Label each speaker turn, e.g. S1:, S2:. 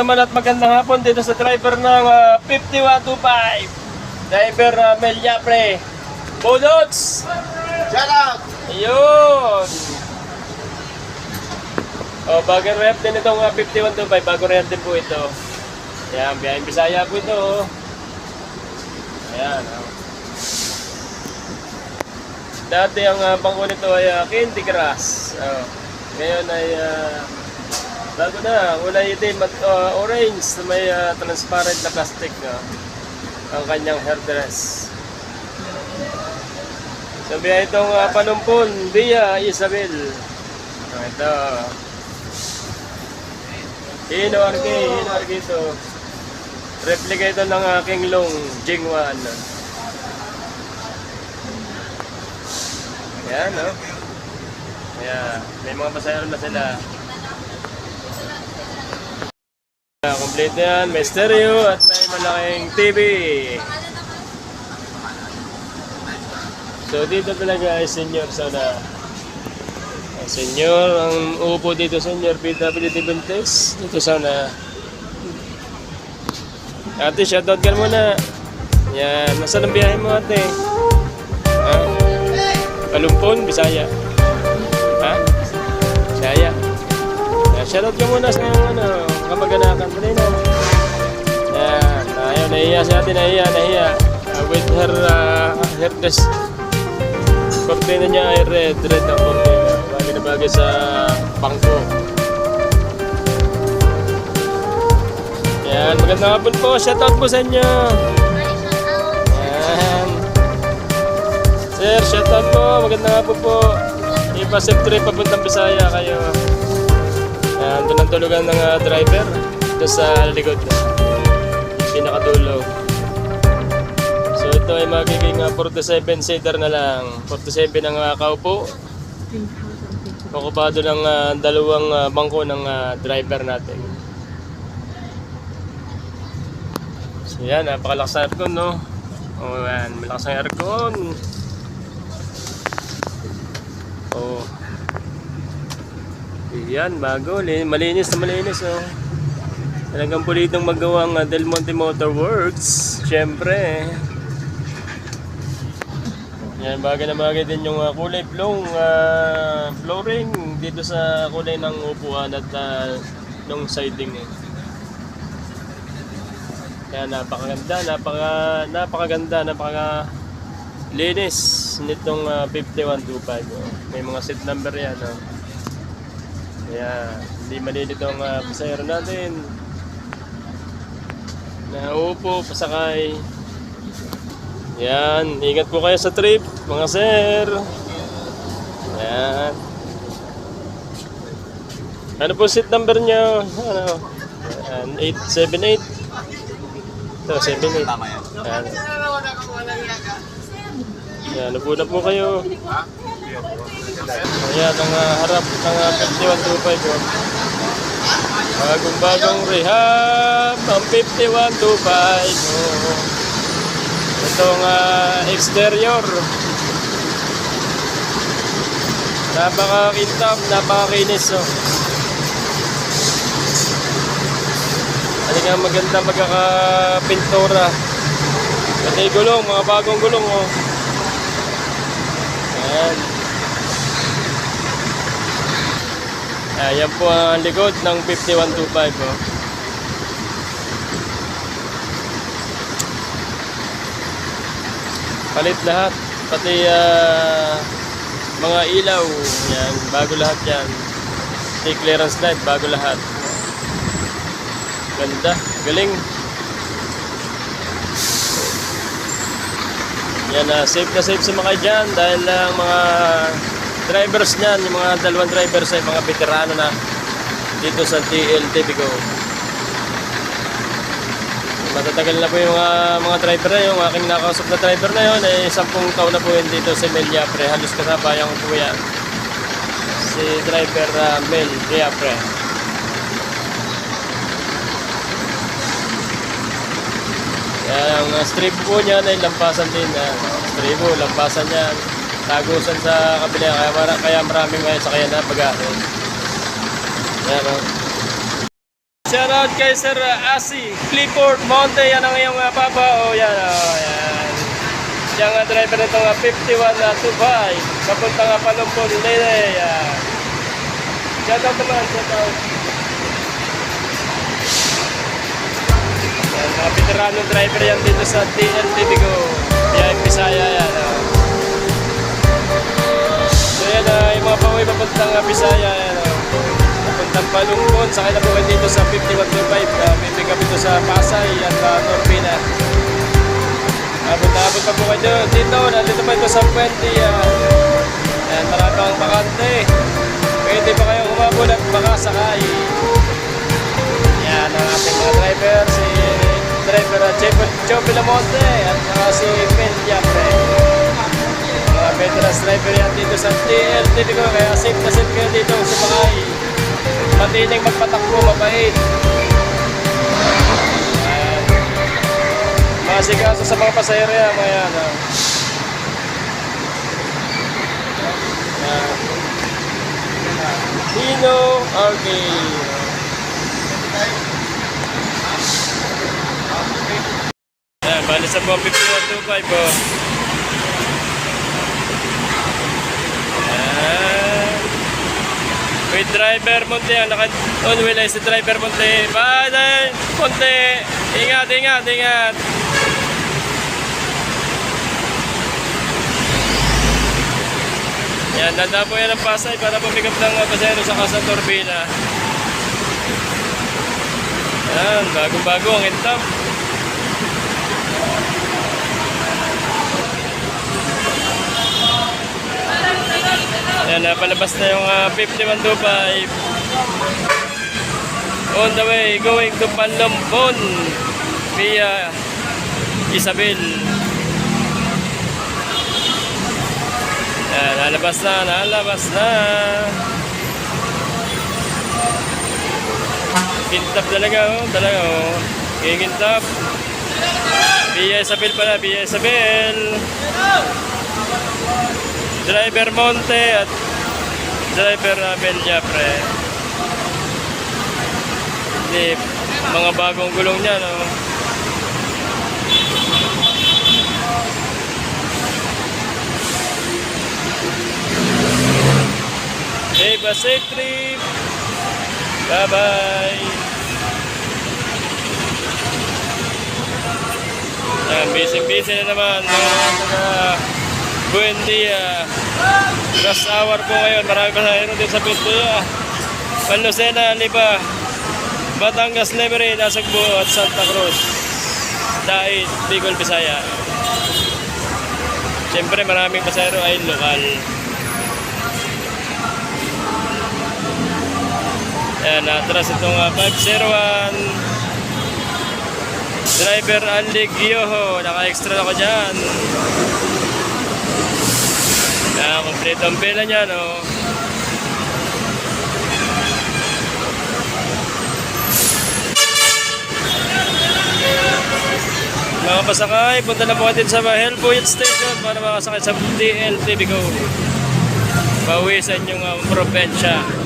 S1: naman at magandang hapon dito sa driver ng ah, 5125. Driver uh, Mel Yapre. Bulldogs!
S2: Shout out!
S1: Ayun! O, bagong rehab din itong ah, 5125. Bagong rehab din po ito. Ayan, biyayang Bisaya po ito. oh. Ayan. oh. Dati ang uh, bangko nito ay ah, candy crush. Oh. Ngayon ay ah, bago na. Kulay itim at ah, orange na may ah, transparent na plastic. No? Ang kanyang hairdress. So, biya itong uh, panumpon, Bia Isabel. Oh, ito. Hino RK, Hino RK ito. Replica ito ng aking long, Jingwan. Ayan, no? Ayan, may mga pasayro na sila. Ayan, complete na yan, may stereo at may malaking TV. So dito talaga ay senior sana. Senior, ang upo dito senior PWD Buntes. Dito sana. Ate, shoutout ka muna. Yan, nasaan ang biyahe mo ate? Ha? Palumpon, Bisaya. Ha? Bisaya. Shoutout ka muna sa ano, kamag-anakan. Tuloy na. Yan, ayaw, nahiya si ate, nahiya, nahiya. Uh, with her, uh, her dress. Cortina niya ay red, red ang cortina. Bagay na bagay sa bangko. Yan, magandang hapon po. Shoutout po sa inyo. Yan. Sir, shoutout po. Magandang hapon po. Safe trip papuntang Bisaya kayo. Yan, doon ang tulugan ng ah, driver. Doon sa likod. Pinakadulo. So ito ay magiging ah, 47 seater na lang. 47 ang uh, kaupo. Okupado ng ah, dalawang ah, bangko ng ah, driver natin. So yan, napakalakas ng aircon no. Oh, yan, malakas ang aircon. Yan, bago. Lin- Malinis na malinis oh. Talagang pulitong magawa ah, Del Monte Motor Works. Siyempre. Yan, bagay na bagay din yung uh, kulay flong, uh, flooring dito sa kulay ng upuan at uh, ng siding. Eh. Kaya napakaganda, napaka, napakaganda, napaka linis nitong uh, 5125. Oh. May mga seat number yan. Oh. Kaya hindi malilito ang uh, pasahero natin. Naupo, pasakay. Yan, ingat po kayo sa trip, mga sir. Yan. Ano po seat number nyo? Ano? Yan, 878. Ito, 78.
S2: Tama yan.
S1: Yan. Yan, upo na po kayo. Ayan, ang uh, harap ng uh, 5125 ko. Bagong bagong rehab ang 5125 oh. Itong ah, exterior. Napaka-kintab, napaka-kinis. Oh. Nga maganda magkakapintura. Pati gulong, mga bagong gulong. Oh. Ayan. Ayan po ang likod ng 5125. Oh. Palit lahat. Pati ah, mga ilaw. Yan, bago lahat yan. Pati clearance light, bago lahat. Ganda, galing. Yan na, safe na safe sa mga dyan dahil ang mga drivers niyan, yung mga dalawang drivers ay mga veterano na dito sa TLTV Go. Matatagal na po yung mga, mga driver na yun. Yung aking nakausap na driver na yun ay sampung taon na po yun dito sa Mel Yapre. Halos kasabayang ko po yan. Si driver uh, Mel Yapre. Yan, ang uh, strip po niya ay lampasan din. Uh, stripo, lampasan niya. Tagusan sa kabila. Kaya, mara- kaya maraming uh, sakyan na pag-ahin. Yan, oh. Shout out kay Sir uh, Asi, Clifford Monte, yan ang iyong uh, papa. O yan, o yan. Siya nga driver nito nga 51 na 25. Papunta nga Palumpon, Lele. Yan. Shout out naman, shout out. Yan, mga veteranong driver yan dito sa TLTV ko. Yan, Bisaya yan. O. So yan, uh, yung mga paway papuntang uh, Bisaya yan. O. Papuntang Palumpon, sakay na po kayo dito sa 5125. Uh, may pick up ito sa Pasay at uh, Norpina. Abot-abot pa po kayo dito. Nandito pa ito sa Puente. Uh, yan, marami pang bakante. Pwede pa kayong humabol at makasakay. Yan ang ating mga driver. Si driver uh, Chepo Joe Pilamonte at saka si Mel Yapre. Veterans driver yan dito sa TLTV ko. Kaya safe na safe kayo dito sa bakay. Matining magpatakbo, mabait. Ayan. Masikaso sa mga pasahero yan, ah. Ayan. Dino Arcade. Ayan, bali sa buong 5125 po. Ayan. With driver Monte, ang naka on wheel si driver Monte. Bye, Monte. Ingat, ingat, ingat. Yan, nanda po yan ang Pasay para pumick up ng uh, pasahero sa Casa Torbina. Yan, bagong-bago ang intap. Yan, napalabas na yung uh, 5125. On the way, going to Panlompon via Isabel. Yan, nalabas na, nalabas na. Kintap talaga, oh, talaga, oh. Kikintap. Via Isabel pala, via Isabel. Driver Monte at driver Abel Japre. Hindi, mga bagong gulong niya, no? Have a safe trip! Bye-bye! Yan, busy-busy na naman mga taga Buendia. Rush hour po ngayon. Marami pa sa din sa Buendia. Panlusena, Liba, Batangas, Lemery, Nasagbo at Santa Cruz. Dait, Bicol, Bisaya. Siyempre maraming pasahero ay lokal. Yan, atras itong uh, 501. Driver Andy Gioho, naka-extra ako dyan. Yan, complete ang pila niya, no? Mga pasakay, punta na po natin sa Hellboy Station para makasakay sa DLTV Go. Pauwi sa inyong uh, probensya.